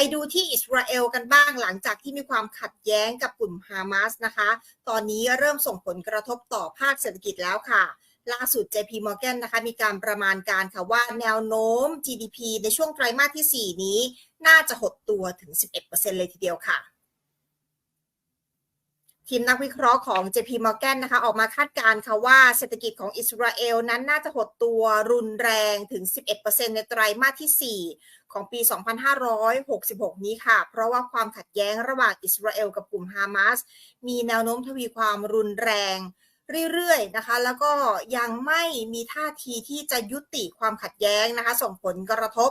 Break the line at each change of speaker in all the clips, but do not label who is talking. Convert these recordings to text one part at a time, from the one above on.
ไปดูที่อิสราเอลกันบ้างหลังจากที่มีความขัดแย้งกับกลุ่มฮามาสนะคะ ตอนนี้เริ่มส่งผลกระทบต่อภาคเศรษฐกิจแล้วค่ะ ล่าสุด JP Morgan นะคะมีการประมาณการค่ะว่าแนวโน้ม GDP ในช่วงไตรมาสที่ 4 นี้ น่าจะหดตัวถึง 11%เลยทีเดียวค่ะ ทีมนักวิเคราะห์ของ JP Morgan นะคะออกมาคาดการณ์ค่ะว่าเศรษฐกิจของอิสราเอลนั้นน่าจะหดตัวรุนแรงถึง 11%ในไตรมาสที่ 4 ของปี 2566 นี้ค่ะ เพราะว่าความขัดแย้งระหว่างอิสราเอลกับกลุ่มฮามาสมีแนวโน้มทวีความรุนแรงเรื่อยๆนะคะ แล้วก็ยังไม่มีท่าทีที่จะยุติความขัดแย้งนะคะ ส่งผลกระทบ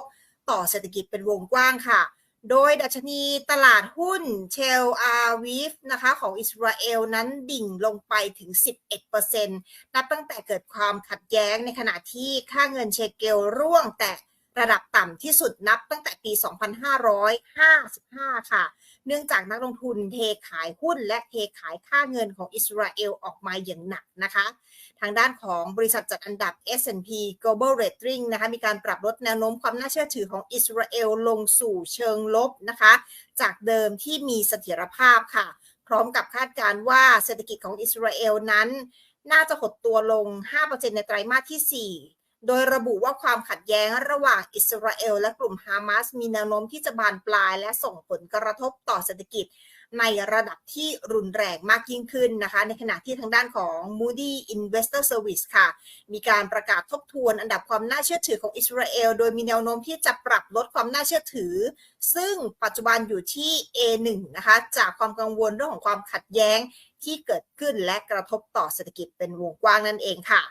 ต่อเศรษฐกิจเป็นวงกว้างค่ะ โดยดัชนีตลาดหุ้นเชลอาวีฟนะคะของอิสราเอลนั้นดิ่งลงไปถึง 11%นับตั้งแต่เกิดความขัดแย้งในขณะที่ค่าเงินเชเกลร่วงแต่ ระดับต่ำที่สุดนับตั้งแต่ปี 2555 ค่ะ เนื่องจากนักลงทุนเทขายหุ้นและเทขายค่าเงินของอิสราเอลออกมาอย่างหนักนะคะ ทางด้านของบริษัทจัดอันดับ S&P Global Rating นะคะมีการปรับลดแนวโน้มความน่าเชื่อถือของอิสราเอลลงสู่เชิงลบนะคะ จากเดิมที่มีเสถียรภาพค่ะ พร้อมกับคาดการณ์ว่าเศรษฐกิจของอิสราเอลนั้น น่าจะหดตัวลง 5%ในไตรมาสที่ 4 โดยระบุว่าความขัดแย้งระหว่างอิสราเอลและกลุ่มฮามาสมีแนวโน้มที่จะบานปลาย และส่งผลกระทบต่อเศรษฐกิจในระดับที่รุนแรงมากยิ่งขึ้นนะคะ ในขณะที่ทางด้านของ Moody Investor Service ค่ะ มีการประกาศทบทวนอันดับความน่าเชื่อถือของอิสราเอล โดยมีแนวโน้มที่จะปรับลดความน่าเชื่อถือ ซึ่งปัจจุบันอยู่ที่ A1 นะคะ จากความกังวลเรื่องของความขัดแย้งที่เกิดขึ้นและกระทบต่อเศรษฐกิจเป็นวงกว้างนั่นเองค่ะ